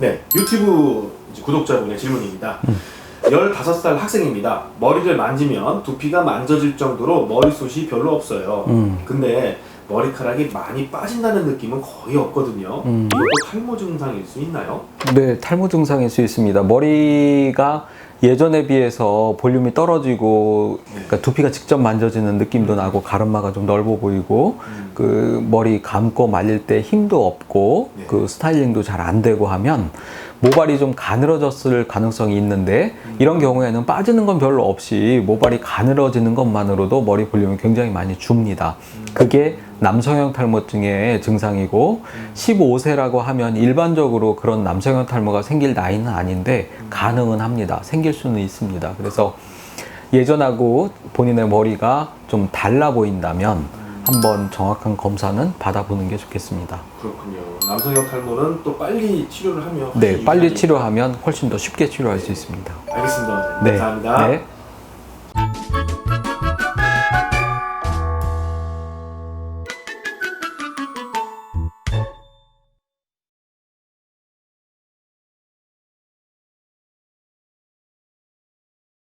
네, 유튜브 이제 구독자분의 질문입니다. 15살 학생입니다. 머리를 만지면 두피가 만져질 정도로 머리숱이 별로 없어요. 음. 근데 머리카락이 많이 빠진다는 느낌은 거의 없거든요. 음. 이것도 탈모 증상일 수 있나요? 네, 탈모 증상일 수 있습니다. 머리가 예전에 비해서 볼륨이 떨어지고 그러니까 두피가 직접 만져지는 느낌도 나고 가르마가 좀 넓어 보이고 음. 그 머리 감고 말릴 때 힘도 없고 네. 그 스타일링도 잘 안 되고 하면 모발이 좀 가늘어졌을 가능성이 있는데 이런 경우에는 빠지는 건 별로 없이 모발이 가늘어지는 것만으로도 머리 볼륨이 굉장히 많이 줍니다. 그게 남성형 탈모증의 증상이고 15세라고 하면 일반적으로 그런 남성형 탈모가 생길 나이는 아닌데 가능은 합니다. 생길 수는 있습니다. 그래서 예전하고 본인의 머리가 좀 달라 보인다면 한번 정확한 검사는 받아보는 게 좋겠습니다. 그렇군요. 남성형 탈모는 또 빨리 치료를 하면 네, 빨리. 치료하면 훨씬 더 쉽게 치료할 수 있습니다. 알겠습니다. 네, 감사합니다. 네.